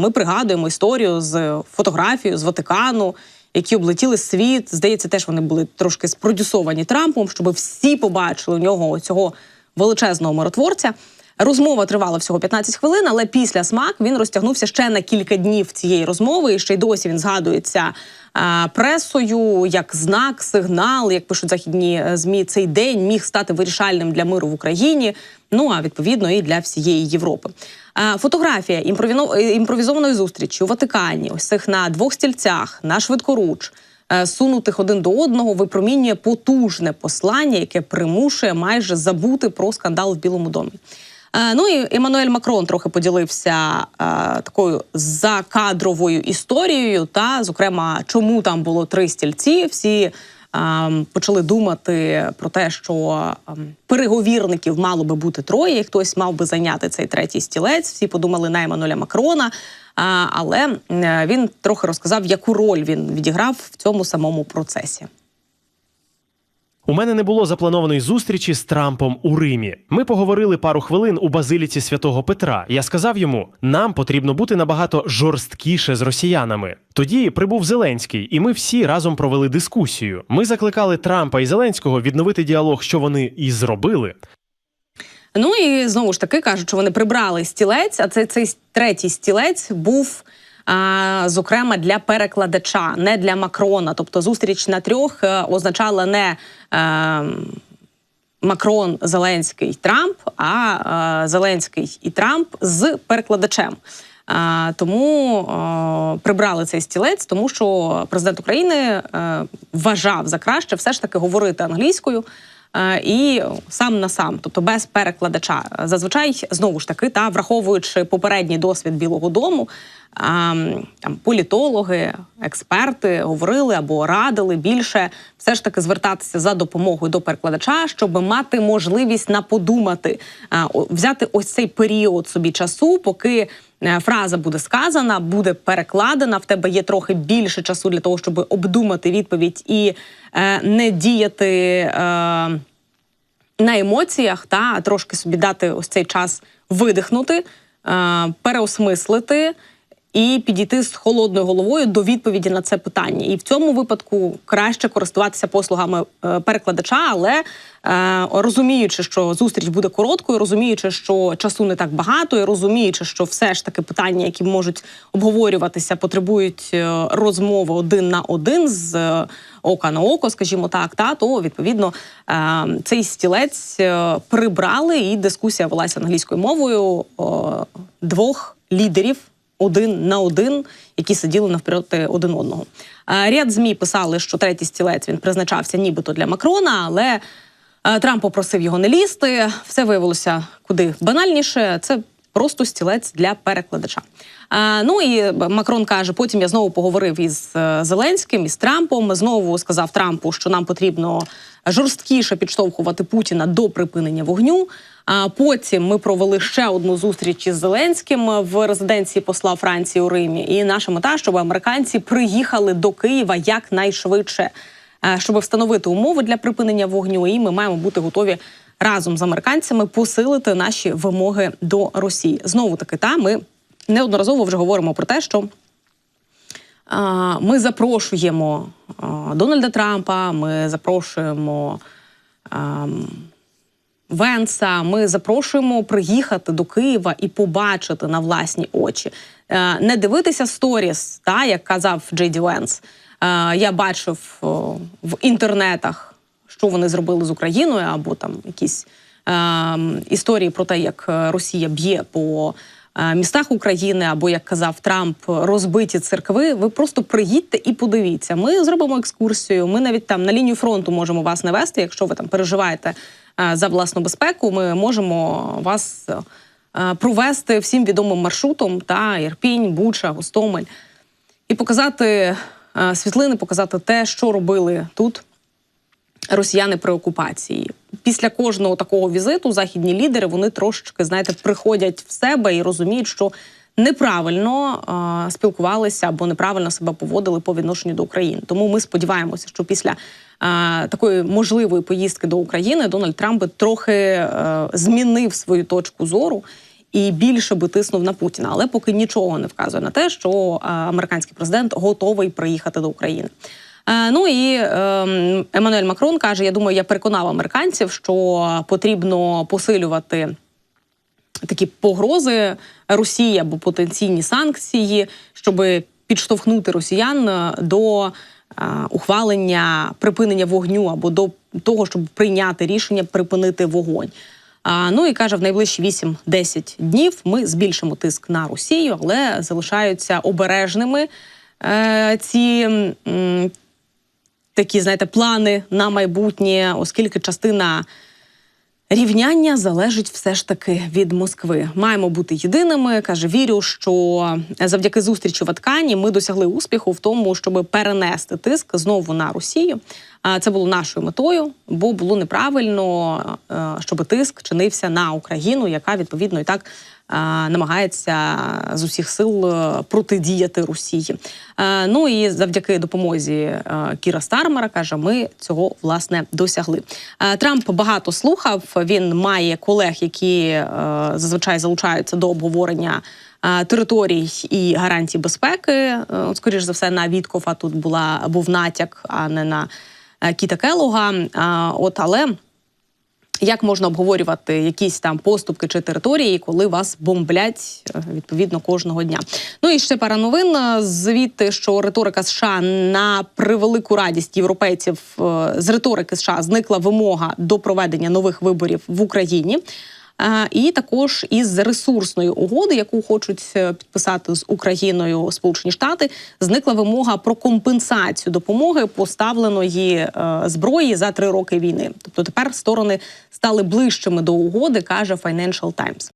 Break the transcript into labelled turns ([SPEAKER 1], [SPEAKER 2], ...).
[SPEAKER 1] Ми пригадуємо історію з фотографією з Ватикану, які облетіли світ. Здається, теж вони були трошки спродюсовані Трампом, щоб всі побачили у нього цього величезного миротворця. Розмова тривала всього 15 хвилин, але після смак він розтягнувся ще на кілька днів цієї розмови. І ще й досі він згадується пресою як знак, сигнал, як пишуть західні е, змі. Цей день міг стати вирішальним для миру в Україні. Ну а відповідно і для всієї Європи. Фотографія е, імпровізованої зустрічі у Ватикані, ось цих на двох стільцях, на швидкоруч. е, Сунутих один до одного випромінює потужне послання, яке примушує майже забути про скандал в Білому домі. Е, Ну і Еммануель Макрон трохи поділився е, такою закадровою історією. Та зокрема, чому там було три стільці. Всі е, почали думати про те, що переговірників мало би бути троє. і Хтось мав би зайняти цей третій стілець. Всі подумали на Еммануеля Макрона. Але він трохи розказав, яку роль він відіграв в цьому самому процесі.
[SPEAKER 2] У мене не було запланованої зустрічі з Трампом у Римі. Ми поговорили пару хвилин у базиліці святого Петра. Я сказав йому, нам потрібно бути набагато жорсткіше з росіянами. Тоді прибув Зеленський, і ми всі разом провели дискусію. Ми закликали Трампа і Зеленського відновити діалог, що вони і зробили.
[SPEAKER 1] Ну і знову ж таки кажуть, що вони прибрали стілець, а цей, цей третій стілець був. Зокрема, для перекладача, не для Макрона. Тобто зустріч на трьох е, означала не е, Макрон, Зеленський, Трамп, а е, Зеленський і Трамп з перекладачем. Тому прибрали цей стілець, тому що президент України вважав за краще все ж таки говорити англійською. Е, І сам на сам, тобто без перекладача, зазвичай знову ж таки, та враховуючи попередній досвід Білого Дому, там політологи, експерти говорили або радили більше все ж таки звертатися за допомогою до перекладача, щоб мати можливість наподумати, а, взяти ось цей період собі часу, поки е, фраза буде сказана, буде перекладена. В тебе є трохи більше часу для того, щоб обдумати відповідь і е, не діяти. Е, на емоціях та трошки собі дати ось цей час видихнути, е, переосмислити і підійти з холодною головою до відповіді на це питання. І в цьому випадку краще користуватися послугами е, перекладача, але е, розуміючи, що зустріч буде короткою, розуміючи, що часу не так багато, і розуміючи, що все ж таки питання, які можуть обговорюватися, потребують е, розмови один на один з ока на око, скажімо так, та то відповідно цей стілець прибрали, і дискусія велася англійською мовою двох лідерів. Один на один, які сиділи навпроти один одного. Е, Ряд змі писали, що третій стілець він призначався нібито для Макрона, але е, Трамп попросив його не лізти. Все виявилося куди банальніше. Це просто стілець для перекладача. Е, ну і Макрон каже: потім я знову поговорив із е, Зеленським із Трампом. Знову сказав Трампу, що нам потрібно жорсткіше підштовхувати Путіна до припинення вогню. А потім ми провели ще одну зустріч із Зеленським в резиденції посла Франції у Римі. І наша мета, щоб американці приїхали до Києва якнайшвидше, е, щоб встановити умови для припинення вогню. І ми маємо бути готові разом з американцями посилити наші вимоги до Росії. Знову таки, та ми неодноразово вже говоримо про те, що ми запрошуємо Дональда Трампа, ми запрошуємо. Венса, ми запрошуємо приїхати до Києва і побачити на власні очі, Е, не дивитися сторіс, та як казав Джей Ді Венс. Е, Я бачив в інтернетах, що вони зробили з Україною, або там якісь е, історії про те, як е, Росія б'є по е, містах України, або як казав Трамп, розбиті церкви. Ви просто приїдьте і подивіться. Ми зробимо екскурсію. Ми навіть там на лінію фронту можемо вас навести, якщо ви там переживаєте е, за власну безпеку. Ми можемо вас провести всім відомим маршрутом та Ірпінь, Буча, Гостомель і показати світлини, показати те, що робили тут росіяни при окупації. Після кожного такого візиту західні лідери вони трошечки, знаєте, приходять в себе і розуміють, що неправильно е, спілкувалися або неправильно себе поводили по відношенню до України. Тому ми сподіваємося, що після е, такої можливої поїздки до України Дональд Трамп би трохи е, змінив свою точку зору і більше би тиснув на Путіна. Але поки нічого не вказує на те, що американський президент готовий приїхати до України. Е, Ну і е, Еммануель Макрон каже: я думаю, я переконав американців, що потрібно посилювати такі погрози Росії або потенційні санкції, щоб підштовхнути росіян е, до е, ухвалення припинення вогню або до того, щоб прийняти рішення припинити вогонь. Ну і каже, в найближчі 8-10 днів ми збільшимо тиск на Росію, але залишаються обережними ці такі, знаєте, плани на майбутнє, оскільки частина рівняння залежить все ж таки від Москви. Маємо бути єдиними. каже, вірю, що завдяки зустрічі в Аткані ми досягли успіху в тому, щоб перенести тиск знову на Росію. Це було нашою метою, бо було неправильно, е, щоб тиск чинився на Україну, яка відповідно і так е, намагається з усіх сил е, протидіяти Росії. Ну і завдяки допомозі Кіра Стармера каже, ми цього власне досягли. Трамп багато слухав. Він має колег, які зазвичай залучаються до обговорення. Територій і гарантій безпеки, Е, от скоріш за все, на Віткофа тут була був натяк, а не на Кіта Келога. От але як можна обговорювати якісь там поступки чи території, коли вас бомблять е, відповідно кожного дня? Ну і ще пара новин е, звідти, що риторика США на превелику радість європейців е, з риторики США зникла вимога до проведення нових виборів в Україні. Е, І також із ресурсної угоди, яку хочуть е, підписати з Україною Сполучені Штати, зникла вимога про компенсацію допомоги поставленої е, зброї за три роки війни. Тобто тепер сторони стали ближчими до угоди, каже Financial Times.